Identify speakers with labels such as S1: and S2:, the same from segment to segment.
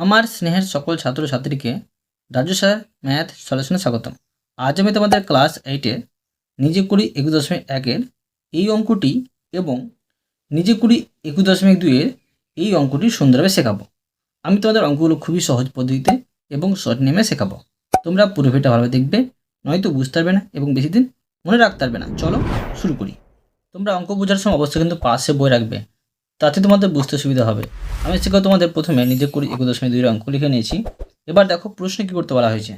S1: আমার স্নেহের সকল ছাত্রছাত্রীকে রাজু স্যার ম্যাথ সলিউশনে স্বাগতম। আজ আমি তোমাদের ক্লাস এইটে নিজে কুড়ি একুশ দশমিক একের এই অঙ্কটি এবং নিজে কুড়ি একুশ দশমিক দুইয়ের এই অঙ্কটি সুন্দরভাবে শেখাবো। আমি তোমাদের অঙ্কগুলো খুবই সহজ পদ্ধতিতে এবং শর্ট নেমে শেখাবো। তোমরা পুরো ভিডিওটা ভালোভাবে দেখবে, নয়তো বুঝতে পারবে না এবং বেশি দিন মনে রাখতে পারবে না। চলো শুরু করি। তোমরা অঙ্ক বোঝার সময় অবশ্যই কিন্তু পাশে বই রাখবে। তাতে তোমাদের বুঝতে সুবিধা হবে। আমি শেখাও তোমাদের প্রথমে নিজে কুড়ি একুশ দশমিক দুই অঙ্ক লিখে নিয়েছি। এবার দেখো প্রশ্ন কি করতে বলা হয়েছে?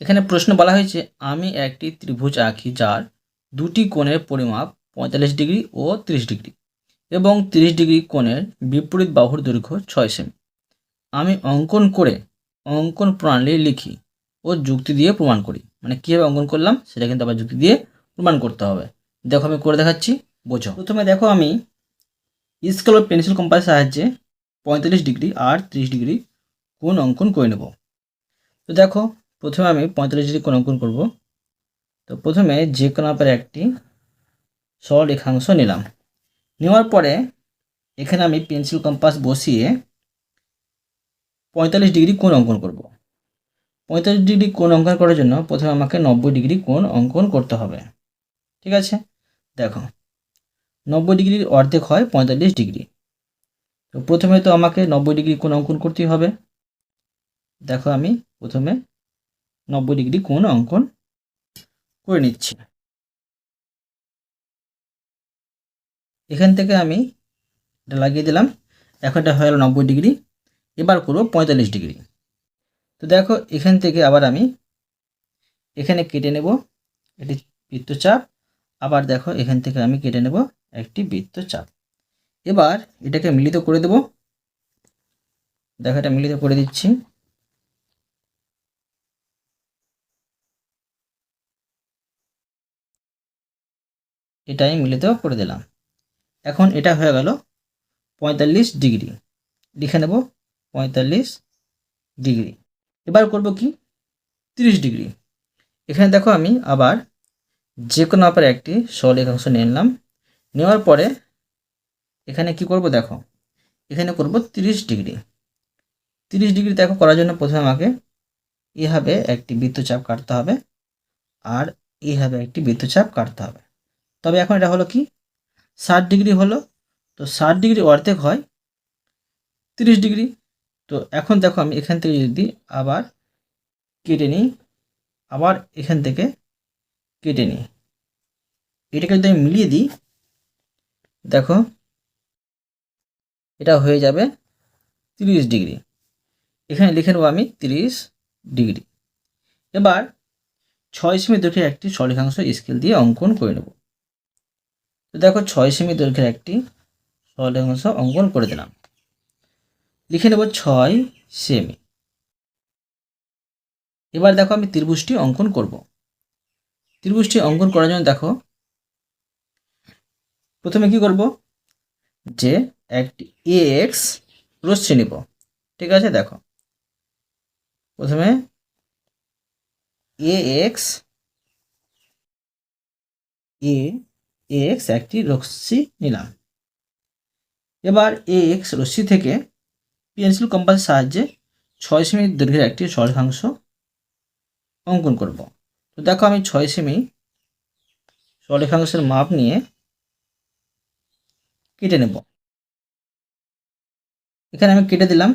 S1: এখানে প্রশ্ন বলা হয়েছে, আমি একটি ত্রিভুজ আঁকি যার দুটি কোণের পরিমাপ পঁয়তাল্লিশ ডিগ্রি ও তিরিশ ডিগ্রি এবং তিরিশ ডিগ্রি কোণের বিপরীত বাহুর দৈর্ঘ্য ছয় সেমি। আমি অঙ্কন করে অঙ্কন প্রণালী লিখি ও যুক্তি দিয়ে প্রমাণ করি। মানে কীভাবে অঙ্কন করলাম, সেটা কিন্তু আবার যুক্তি দিয়ে প্রমাণ করতে হবে। দেখো আমি করে দেখাচ্ছি, বোঝো। প্রথমে দেখো আমি স্কেল ও পেন্সিল কম্পাসের সাহায্যে পঁয়তাল্লিশ ডিগ্রি আর ত্রিশ ডিগ্রি কোন অঙ্কন করে নেব। তো দেখো, প্রথমে আমি পঁয়তাল্লিশ ডিগ্রি কোন অঙ্কন করব। তো প্রথমে যে কোনো মাপের একটি সরলরেখাংশ নিলাম। নেওয়ার পরে এখানে আমি পেন্সিল কম্পাস বসিয়ে পঁয়তাল্লিশ ডিগ্রি কোণ অঙ্কন করব। পঁয়তাল্লিশ ডিগ্রি কোণ অঙ্কন করার জন্য প্রথমে আমাকে নব্বই ডিগ্রি কোণ অঙ্কন করতে হবে। ঠিক আছে? দেখো নব্বই ডিগ্রির অর্ধেক হয় পঁয়তাল্লিশ ডিগ্রি। তো প্রথমে তো আমাকে নব্বই ডিগ্রি কোণ অঙ্কন করতেই হবে। দেখো আমি প্রথমে নব্বই ডিগ্রি কোণ অঙ্কন করে নিচ্ছি। এখান থেকে আমি এটা লাগিয়ে দিলাম। এখন এটা হয়ে গেল নব্বই ডিগ্রি। এবার করব পঁয়তাল্লিশ ডিগ্রি। তো দেখো এখান থেকে আবার আমি এখানে কেটে নেব। এটি বৃত্তচাপ। আবার দেখো এখান থেকে আমি কেটে নেব একটি বৃত্তচাপ এবার এটাকে মিলিত করে দেব। দেখো এটা মিলিত করে দিচ্ছি। এটাই মিলিত করে দিলাম। এখন এটা হয়ে গেল পঁয়তাল্লিশ ডিগ্রি। লিখে নেব পঁয়তাল্লিশ ডিগ্রি। এবার করব কি? তিরিশ ডিগ্রি। এখানে দেখো আমি আবার যে কোনো মাপের একটি সরলেখাংশ নিয়ে নিলাম। নেওয়ার পরে এখানে কি করব দেখো? এখানে করব তিরিশ ডিগ্রি। তিরিশ ডিগ্রি দেখো করার জন্য প্রথমে আমাকে এভাবে একটি বৃত্তচাপ কাটতে হবে আর এইভাবে একটি বৃত্তচাপ কাটতে হবে। তবে এখন এটা হলো কি? ষাট ডিগ্রি হলো, তো ষাট ডিগ্রি অর্ধেক হয় তিরিশ ডিগ্রি। তো এখন দেখো আমি এখান থেকে যদি আবার কেটে নিই, আবার এখান থেকে কেটে নিই। এটাকে যদি আমি মিলিয়ে দিই, দেখো, এটা হয়ে যাবে তিরিশ ডিগ্রি। এখানে লিখে নেব আমি তিরিশ ডিগ্রি। এবার ছয় সেমি দৈর্ঘ্যের একটি সরেখাংশ স্কেল দিয়ে অঙ্কন করে নেব। তো দেখো, ছয় সেমি দৈর্ঘ্যের একটি সরেখাংশ অঙ্কন করে দিলাম। লিখে নেব ছয় সেমি। এবার দেখো আমি ত্রিভুজটি অঙ্কন করব। ত্রিভুজটি অঙ্কন করার জন্য দেখো। প্রথমে কি করব? যে একটি এ এক্স রশ্মি নিব। ঠিক আছে, দেখো। প্রথমে এ এক্স এ এক্স একটি রশ্মি নিলাম। এবার এ এক্স রশ্মি থেকে পেন্সিল কম্পাসের সাহায্যে ছয় সেমি দৈর্ঘ্যের একটি সরেখাংশ অঙ্কন করব। তো দেখো আমি ছয় সেমি সরেখাংশের মাপ নিয়ে কেটে নেব। এখানে আমি কেটে দিলাম।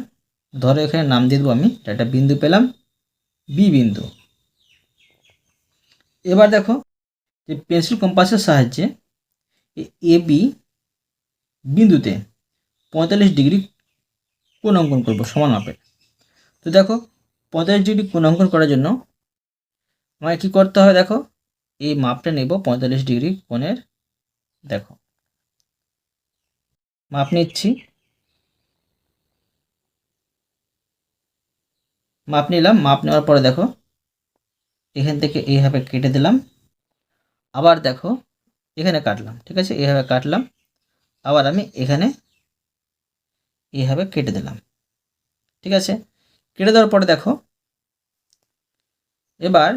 S1: ধরো এখানে নাম দিয়ে দেবো আমি। একটা বিন্দু পেলাম। বি বিন্দু। এবার দেখো যে পেন্সিল কম্পাসের সাহায্যে এ বি বিন্দুতে পঁয়তাল্লিশ ডিগ্রি কোণ অঙ্কন করব সমান মাপের। তো দেখো পঁয়তাল্লিশ ডিগ্রি কোণ অঙ্কন করার জন্য আমাকে কী করতে হবে দেখো? এই মাপটা নেব পঁয়তাল্লিশ ডিগ্রি কোণের। দেখো। মাপ নিচ্ছি। মাপ নিলাম। মাপ নেওয়ার পরে দেখো, এখান থেকে এইভাবে কেটে দিলাম। আবার দেখো, এখানে কাটলাম, ঠিক আছে? এইভাবে কাটলাম। আবার আমি এখানে এইভাবে কেটে দিলাম, ঠিক আছে? কেটে দেওয়ার পরে দেখো, এবার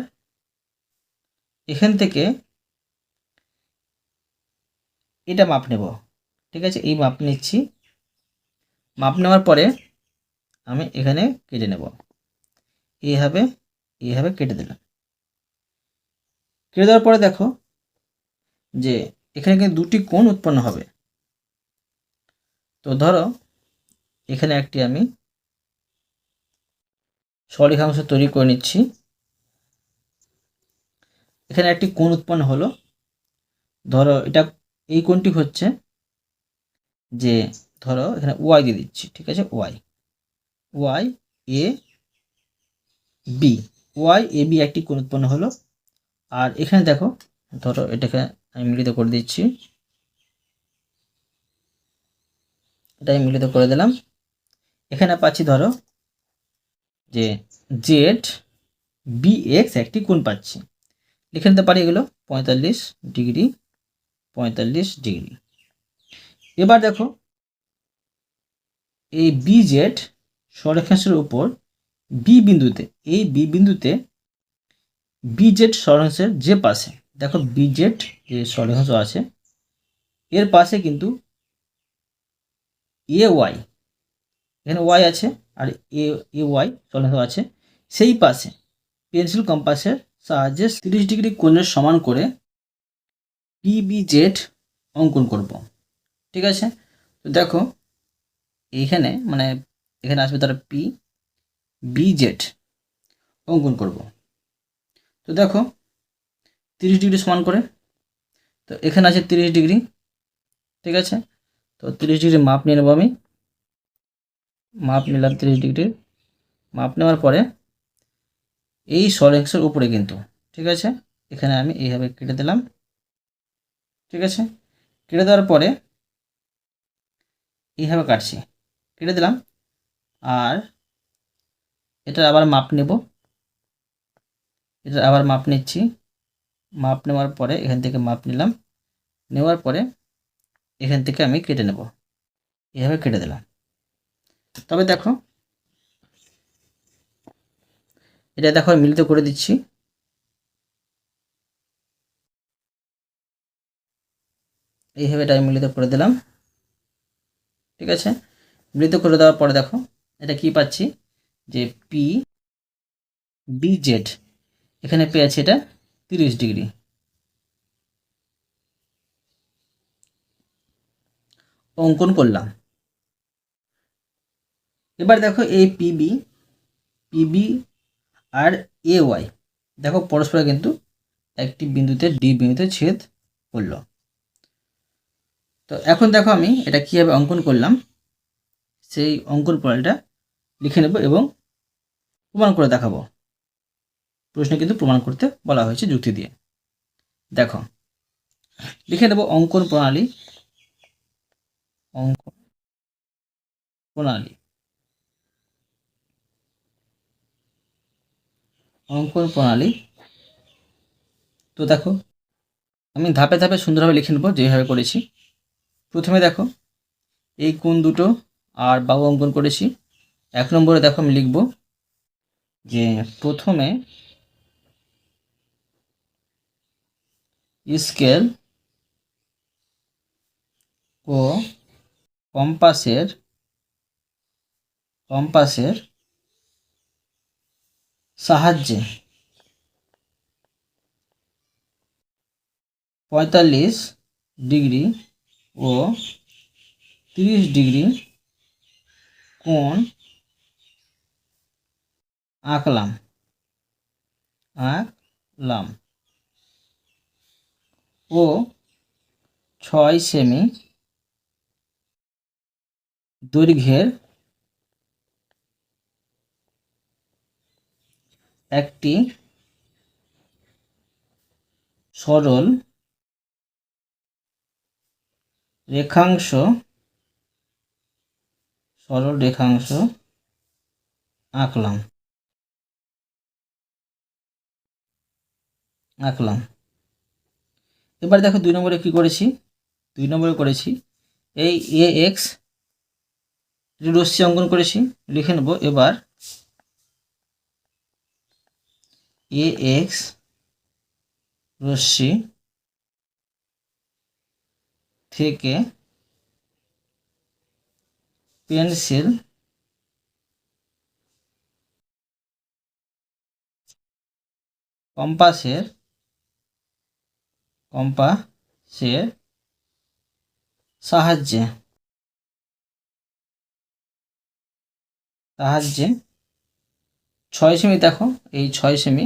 S1: এখান থেকে এটা মাপ নেব। ঠিক আছে? এই মাপ নিচ্ছি। মাপ নেওয়ার পরে আমি এখানে কেটে নেব। এইভাবে এইভাবে কেটে দিলাম। কেটে দেওয়ার পরে দেখো যে এখানে কিন্তু দুটি কোণ উৎপন্ন হবে। তো ধরো এখানে একটি আমি সরেখাংশ তৈরি করে নিচ্ছি। এখানে একটি কোণ উৎপন্ন হলো। ধরো এটা এই কোণটি হচ্ছে যে, ধরো এখানে ওয়াই দিয়ে দিচ্ছি, ঠিক আছে? Y Y A B Y A B একটি কোণ উৎপন্ন হলো। আর এখানে দেখো, ধরো এটাকে আমি মিলিত করে দিচ্ছি। এটা আমি মিলিত করে দিলাম। এখানে পাচ্ছি, ধরো যে জেড বি এক্স একটি কোণ পাচ্ছি। লিখে নিতে পারি এগুলো, পঁয়তাল্লিশ ডিগ্রি পঁয়তাল্লিশ ডিগ্রি। এবার দেখো, এই বি জেড সরেখাংশের উপর বি বিন্দুতে, এই বি বিন্দুতে বি জেড সরেখাংশের যে পাশে, দেখো বি জেড যে সরেখাংশ আছে, এর পাশে কিন্তু এ ওয়াই এখানে ওয়াই আছে আর এ এ ওয়াই সরেখাংশ আছে, সেই পাশে পেন্সিল কম্পাসের সাহায্যে তিরিশ ডিগ্রি কোণের সমান করে পিবি জেড অঙ্কন করব। ঠিক আছে? তো দেখো এইখানে মানে এখানে আসবে তার পি বি জেড অঙ্কন করব। তো দেখো তিরিশ ডিগ্রি সমান করে, তো এখানে আছে তিরিশ ডিগ্রি ঠিক আছে? তো তিরিশ ডিগ্রি মাপ নিয়ে নেব আমি। মাপ নিলাম তিরিশ ডিগ্রির মাপ নেওয়ার পরে এই সরেক্সের উপরে কিন্তু, ঠিক আছে? এখানে আমি এইভাবে কেটে দিলাম। ঠিক আছে? কেটে দেওয়ার পরে এইভাবে কাটছি। কেটে দিলাম। আর এটা আবার মাপ নেব। এটা আবার মাপ নিচ্ছি। মাপ নেওয়ার পরে এখান থেকে মাপ নিলাম। নেওয়ার পরে এখান থেকে আমি কেটে নেব। এভাবে কেটে দিলাম। তবে দেখো এটা দেখো মিলিত করে দিচ্ছি। এইভাবে এটা আমি মিলিত করে দিলাম। ঠিক আছে? মিলিত করে দেওয়ার পরে দেখো, এটা কি পাচ্ছি? যে পি বি জেড এখানে পেয়েছি এটা তিরিশ ডিগ্রি। অঙ্কন করলাম। এবার দেখো এই পিবি পিবি আর এ ওয়াই। দেখো, পরস্পর কিন্তু একটি বিন্দুতে ডি বিন্দুতে ছেদ করল। তো এখন দেখো আমি এটা কীভাবে অঙ্কন করলাম, সেই অঙ্কন প্রণালীটা লিখে নেব এবং প্রমাণ করে দেখাবো। প্রশ্নে কিন্তু প্রমাণ করতে বলা হয়েছে যুক্তি দিয়ে। দেখো, লিখে নেব অঙ্কন প্রণালী অঙ্কন প্রণালী। অঙ্কন প্রণালী। তো দেখো, আমি ধাপে ধাপে সুন্দরভাবে লিখে নেব যেভাবে করেছি। প্রথমে দেখো, এই কোণ দুটো আর বাহু অঙ্কন করেছি। এক নম্বরে দেখো আমি লিখব যে প্রথমে স্কেল ও কম্পাসের কম্পাসের সাহায্যে। পঁয়তাল্লিশ ডিগ্রি ও তিরিশ ডিগ্রি কোণ আঁকলাম। আঁকলাম। ও ছয় সেমি দৈর্ঘ্যের একটি সরল রেখাংশ সরল রেখাংশ আঁকলাম। আঁকলাম। এবার দেখো দুই নম্বরে কি করেছি? দুই নম্বরে করেছি। এই এ এক্স রশ্মি অঙ্কন করেছি। লিখে নেব। এবার এ এক্স রশ্মি থেকে পেন্সিল কম্পাসের কম্পাসের সাহায্যে সাহায্যে ছয় সেমি দেখো, এই ছয় সেমি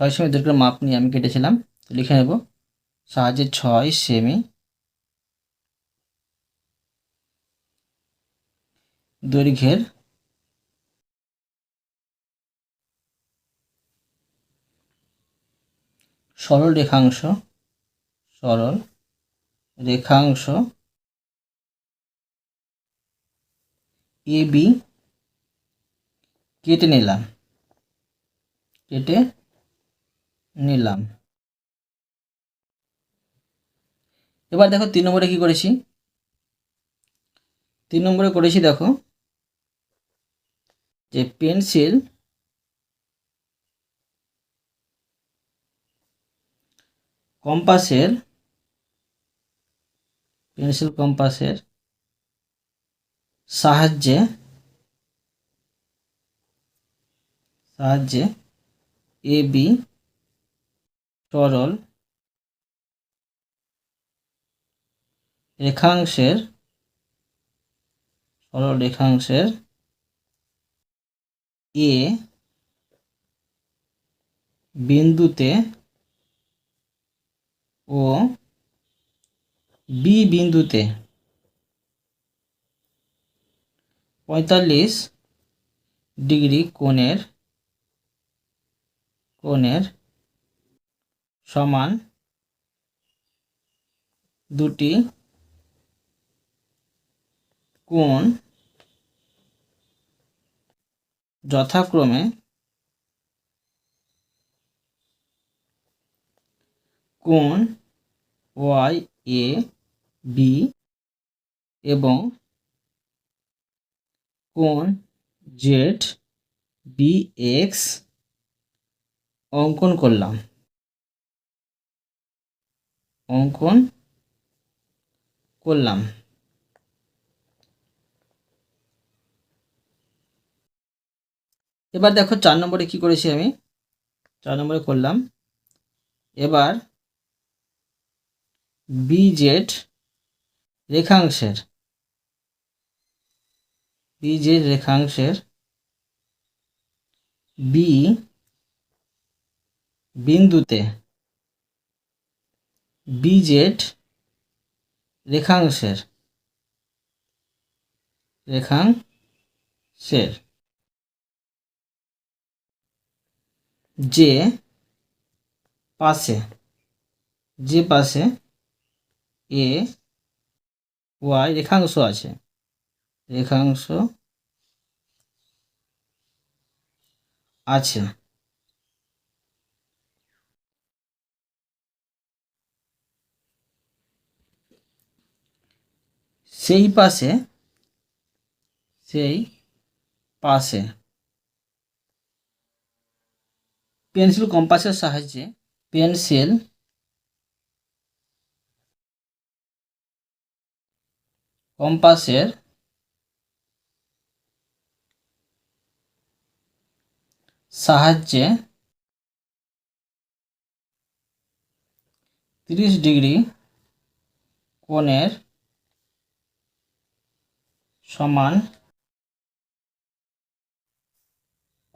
S1: ছয় সেমি দৈর্ঘ্যের মাপ নিয়ে আমি কেটেছিলাম। লিখে নেব। সাহায্যে ছয় সেমি। দৈর্ঘ্যের সরল রেখাংশ সরল রেখাংশ এ বি কেটে নিলাম। কেটে নিলাম। এবার দেখো তিন নম্বরে কি করেছি? তিন নম্বরে করেছি দেখো যে পেন্সিল কম্পাসের পেন্সিল কম্পাসের সাহায্যে সাহায্যে এ, বি সরল রেখাংশের সরল রেখাংশের এ বিন্দুতে ও বি বিন্দুতে পঁয়তাল্লিশ ডিগ্রি কোণের কোণের সমান দুটি কোণ যথাক্রমে কোণ ওয়াই এ বি এবং কোণ জেড বি এক্স অঙ্কন করলাম। অঙ্কন করলাম। এবার দেখো চার নম্বরে কি করেছি আমি? চার নম্বরে করলাম। এবার বিজেড রেখাংশের বিজেড রেখাংশের বি বিন্দুতে বিজেড রেখাংশের। রেখাংশের। যে পাশে যে পাশে এ ওয়াই রেখাংশ আছে। রেখাংশ আছে। সেই পাশে সেই পাশে পেন্সিল কম্পাসের সাহায্যে পেন্সিল কম্পাসের সাহায্যে তিরিশ ডিগ্রি কোণের সমান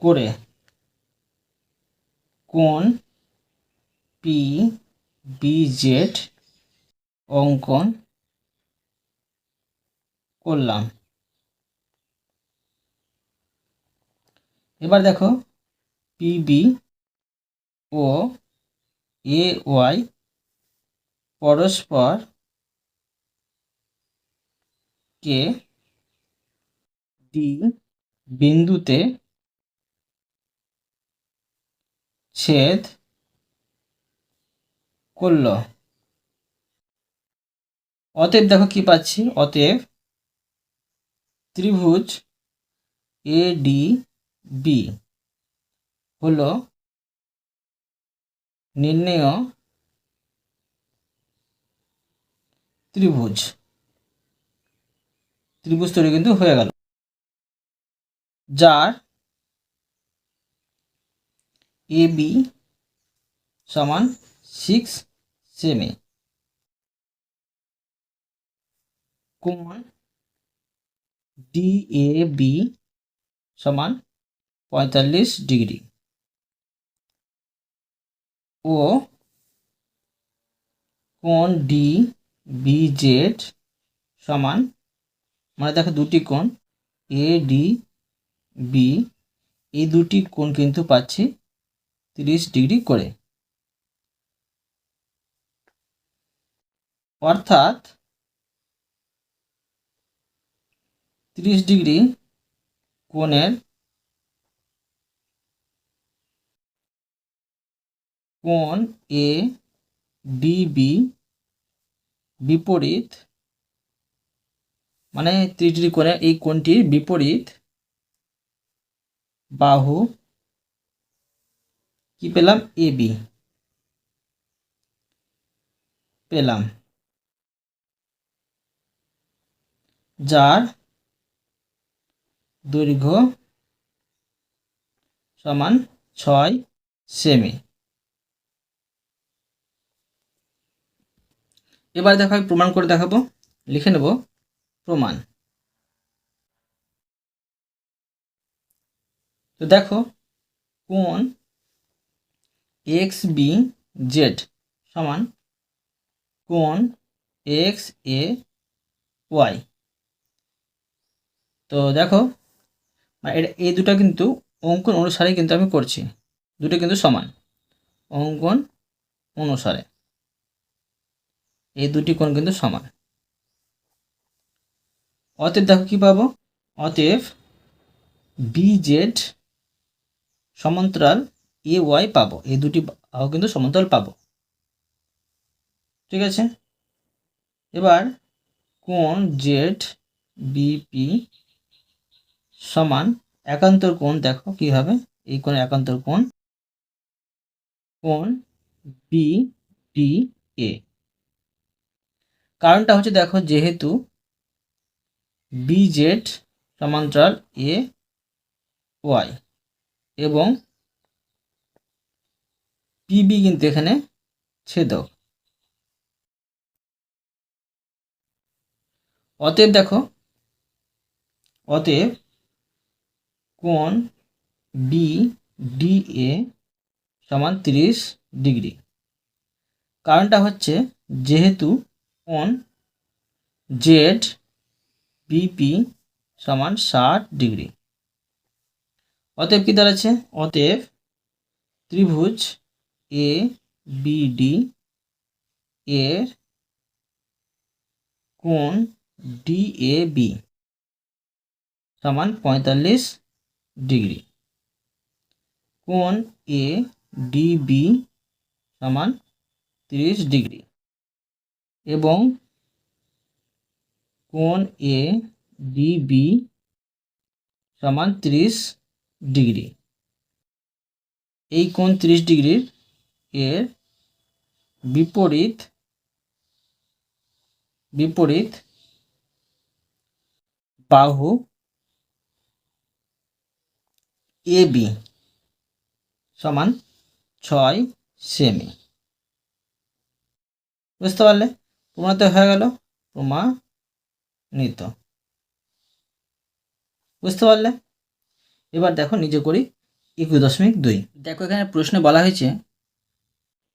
S1: করে কোণ পি বিজেড অঙ্কন করলাম। এবার দেখো পিবি ও এ ওয়াই পরস্পর কে ডি বিন্দুতে ছেদ করল। অতএব দেখো কি পাচ্ছি? অতএব ত্রিভুজ এ ডি বি হলো নির্ণেয় ত্রিভুজ। ত্রিভুজ তৈরি কিন্তু হয়ে গেল। যার এ বি সমান সিক্স সেমি কোণ ডি এ বি সমান পঁয়তাল্লিশ ডিগ্রি ও কোণ ডি বি জেড সমান মানে দেখো দুটি কোণ এ ডি বি এই দুটি কোণ কিন্তু পাচ্ছি তিরিশ ডিগ্রি করে। অর্থাৎ তিরিশ ডিগ্রি কোণের কোণ এ ডিবি বিপরীত মানে ত্রিশ ডিগ্রি কোণের এই কোণটির বিপরীত বাহু, কি পেলাম? A B. পেলাম। যার দৈর্ঘ্য সমান ছয় সেমি। এবার দেখো প্রমাণ করে দেখাবো, লিখে নেব প্রমাণ। তো দেখো, কোন এক্স বি জেড সমান কোন এক্স এ ওয়াই তো দেখো মানে এটা, এই দুটো কিন্তু অঙ্কন অনুসারে কিন্তু আমি করছি। দুটো কিন্তু সমান অঙ্কন অনুসারে। এই দুটি কোণ কিন্তু সমান। অতএব দেখো কি পাবো? অতএব বি জেড সমান্তরাল এ ওয়াই পাবো। এই দুটি বাহু কিন্তু সমান্তরাল পাবো। ঠিক আছে? এবার কোন জেড বিপি সমান একান্তর কোণ দেখো কি হবে এই কোণ একান্তর কোণ। কোণ বি ডি এ কারণটা হচ্ছে দেখো যেহেতু বি জেড সমান্তরাল এ ওয়াই এবং পিবি কিন্তু এখানে ছেদক। অতএব দেখো, অতএব কোণ বি ডি এ সমান তিরিশ ডিগ্রি। কারণটা হচ্ছে যেহেতু কোণ জেড বিপি সমান ষাট ডিগ্রি। অতএব কী দাঁড়াচ্ছে? অতএব ত্রিভুজ এ বিডি এর কোণ ডিএবি সমান পঁয়তাল্লিশ ডিগ্রি। কোণ এ ডিবি সমান তিরিশ ডিগ্রি। এবং কোণ এ ডিবি সমান তিরিশ ডিগ্রি। এই কোণ তিরিশ ডিগ্রির এর বিপরীত বিপরীত বাহু এ বি সমান ছয় সেমি। বুঝতে পারলে? প্রমাণিত হয়ে গেল, প্রমাণিত। বুঝতে পারলে? এবার দেখো নিজে করি একুশ দশমিক দুই। দেখো এখানে প্রশ্নে বলা হয়েছে,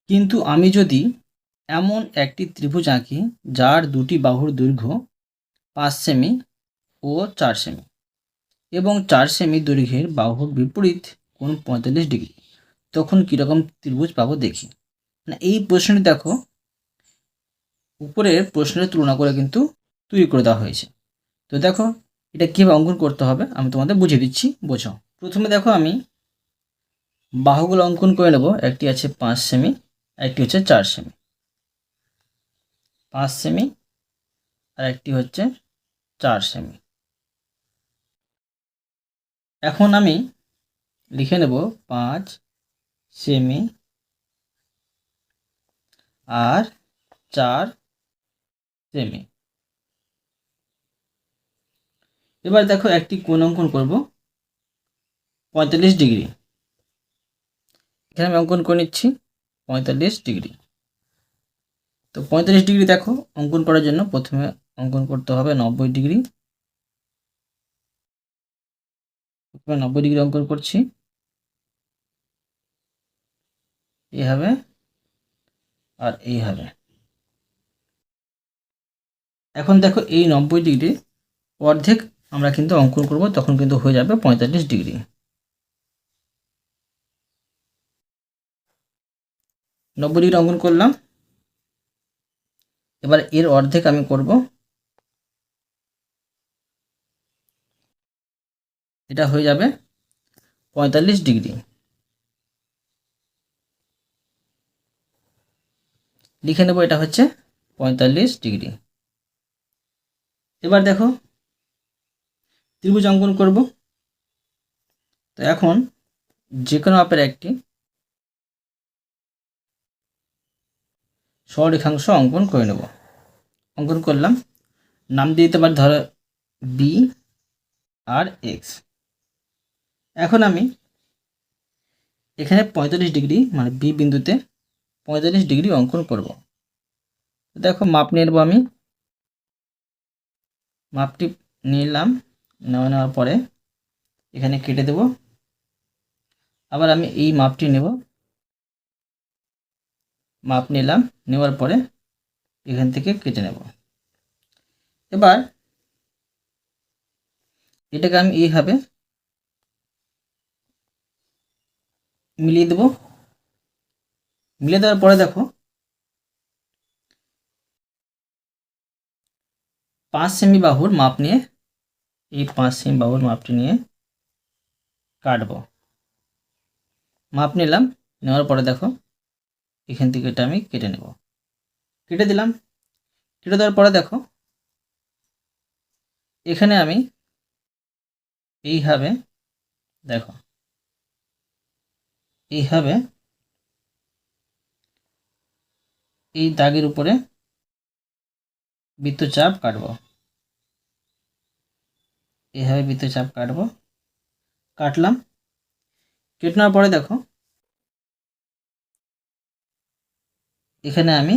S1: কিন্তু আমি যদি এমন একটি ত্রিভুজ আঁকি যার দুটি বাহুর দৈর্ঘ্য পাঁচ সেমি ও চার সেমি এবং চার সেমি দৈর্ঘ্যের বাহুর বিপরীত কোন পঁয়তাল্লিশ ডিগ্রি, তখন কীরকম ত্রিভুজ পাবো দেখি? মানে এই প্রশ্নটি দেখো, উপরের প্রশ্নের তুলনা করে কিন্তু তৈরি করে দেওয়া হয়েছে। তো দেখো এটা কীভাবে অঙ্কন করতে হবে, আমি তোমাদের বুঝিয়ে দিচ্ছি বোঝো প্রথমে দেখো আমি বাহুগুলো অঙ্কন করে নেব, একটি আছে পাঁচ সেমি, একটি হচ্ছে চার সেমি। পাঁচ সেমি আর একটি হচ্ছে চার সেমি। এখন আমি লিখে নেব পাঁচ সেমি আর চার সেমি। এবার দেখো একটি কোণ অঙ্কন করব। পঁয়তাল্লিশ ডিগ্রি। এখানে আমি অঙ্কন করে নিচ্ছি, পঁয়তাল্লিশ ডিগ্রি। তো পঁয়তাল্লিশ ডিগ্রি দেখো, অঙ্কন করার জন্য প্রথমে অঙ্কন করতে হবে নব্বই ডিগ্রি। প্রথমে নব্বই ডিগ্রি অঙ্কন করছি। এইভাবে আর এইভাবে এখন দেখো এই নব্বই ডিগ্রি অর্ধেক আমরা কিন্তু অঙ্কন করব, তখন কিন্তু হয়ে যাবে পঁয়তাল্লিশ ডিগ্রি। নব্বই ডিগ্রি অঙ্কন করলাম। এবার এর অর্ধেক আমি করব। এটা হয়ে যাবে পঁয়তাল্লিশ ডিগ্রি। লিখে নেব এটা হচ্ছে পঁয়তাল্লিশ ডিগ্রি। এবার দেখো ত্রিভুজ অঙ্কন করব। তো এখন যে কোনো মাপের একটি সরেখাংশ অঙ্কন করে নেব। অঙ্কন করলাম। নাম দিয়ে দিতে পারি ধরো বি আর এক্স এখন আমি এখানে পঁয়তাল্লিশ ডিগ্রি মানে বি বিন্দুতে পঁয়তাল্লিশ ডিগ্রি অঙ্কন করব। দেখো মাপ নিয়ে নেব আমি। মাপটি নিলাম। নেওয়া নেওয়ার পরে এখানে কেটে দেব। আবার আমি এই মাপটি নেব। মাপ নিলাম, নেওয়ার পরে এখান থেকে কেটে নেব। এবার এটাকে আমি এইভাবে মিলিয়ে দেব। মিলিয়ে দেওয়ার পরে দেখো, পাঁচ সেমি বাহুর মাপ নিয়ে এই পাঁচ সেমি বাহুর মাপটি নিয়ে কাটব। মাপ নিলাম, নেওয়ার পরে দেখো, এখান থেকে এটা আমি কেটে নেব। কেটে দিলাম, কেটে দেওয়ার পরে দেখো, এখানে আমি এইভাবে দেখো এইভাবে এই দাগের উপরে বৃত্তচাপ কাটবো। এইভাবে বৃত্তচাপ কাটবো। কাটলাম। কেটনার পরে দেখো, এখানে আমি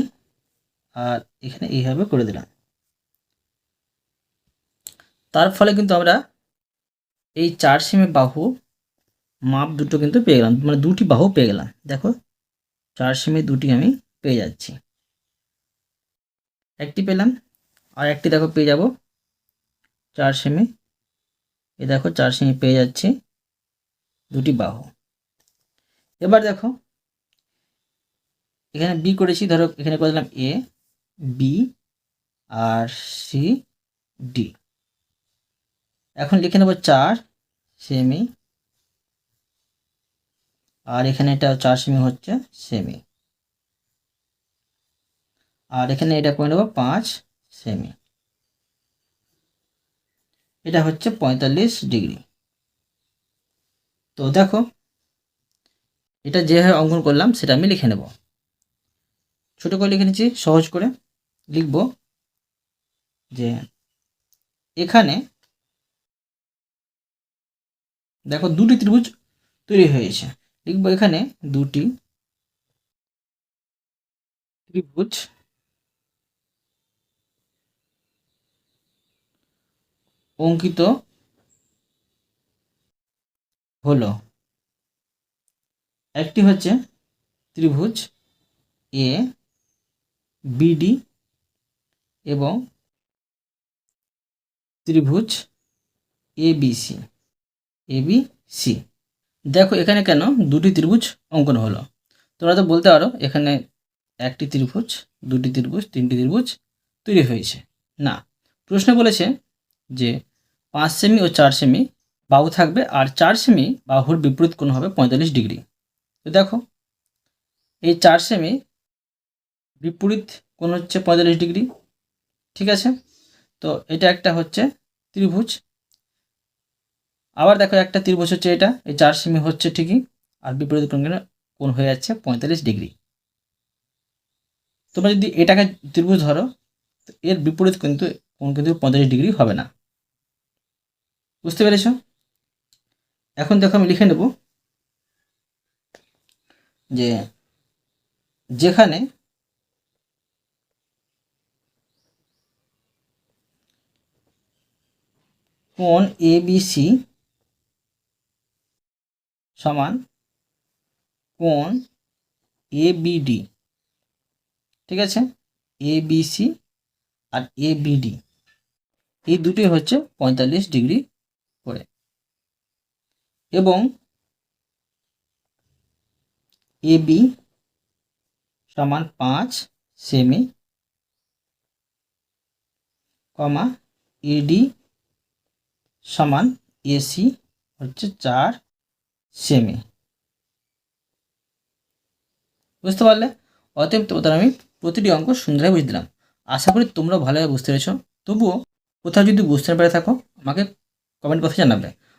S1: আর এখানে এইভাবে করে দিলাম। তার ফলে কিন্তু আমরা এই চার সিমে বাহু মাপ দুটো কিন্তু পেয়ে গেলাম মানে দুটি বাহু পেয়ে গেলাম। দেখো, চার সিমে দুটি আমি পেয়ে যাচ্ছি। একটি পেলাম, আর একটি দেখো পেয়ে যাব চার সেমি এ দেখো চার সেমি পেয়ে যাচ্ছি। দুটি বাহু। এবার দেখো, এখানে বি করেছি, ধরো এখানে করে দিলাম এ বি আর সি ডি এখন লিখে নেব চার সেমি, আর এখানে এটা চার সেমি হচ্ছে সেমি। আর এখানে এটা করে নেব পাঁচ সেমি। এটা হচ্ছে পঁয়তাল্লিশ ডিগ্রি। তো দেখো, এটা যেভাবে অঙ্কন করলাম, সেটা আমি লিখে নেব। ছোট করে লিখে নিচ্ছি, সহজ করে লিখব যে এখানে দেখো দুটি ত্রিভুজ তৈরি হয়েছে লিখব এখানে দুটি ত্রিভুজ অঙ্কিত হলো। একটি হচ্ছে ত্রিভুজ এ বিডি এবং ত্রিভুজ A BC A B C দেখো এখানে কেন দুটি ত্রিভুজ অঙ্কন হলো। তোমরা তো বলতে পারো এখানে একটি ত্রিভুজ, দুটি ত্রিভুজ, তিনটি ত্রিভুজ তৈরি হয়েছে। না, প্রশ্ন বলেছে যে পাঁচ সেমি ও চার সেমি বাহু থাকবে আর চার সেমি বাহুর বিপরীত কোণ হবে পঁয়তাল্লিশ ডিগ্রি। তো দেখো, এই চার সেমি বিপরীত কোণ হচ্ছে পঁয়তাল্লিশ ডিগ্রি, ঠিক আছে? তো এটা একটা হচ্ছে ত্রিভুজ। আবার দেখো একটা ত্রিভুজ হচ্ছে এটা, এই চার সেমি হচ্ছে ঠিকই, আর বিপরীত কোণ কোণ হয়ে যাচ্ছে পঁয়তাল্লিশ ডিগ্রি। তোমরা যদি এটাকে ত্রিভুজ ধরো এর বিপরীত কিন্তু কোণ কিন্তু পঁয়তাল্লিশ ডিগ্রি হবে না। বুঝতে পেরেছ? এখন দেখো আমি লিখে নেব যে যেখানে কোন এ সি সমান কোন এ বিডি ঠিক আছে? A C R A BD এই দুটি হচ্ছে পঁয়তাল্লিশ ডিগ্রি এবং এ বি সমান পাঁচ সেমি কমা এডি সমান এসি হচ্ছে চার সেমি। বুঝতে পারলে? অতএব তোমাদের আমি প্রতিটি অঙ্ক সুন্দরভাবে বুঝে দিলাম। আশা করি তোমরা ভালোভাবে বুঝতে পেরেছ। তবুও কোথাও যদি বুঝতে পেরে থাকো, আমাকে কমেন্ট বক্সে জানাবে।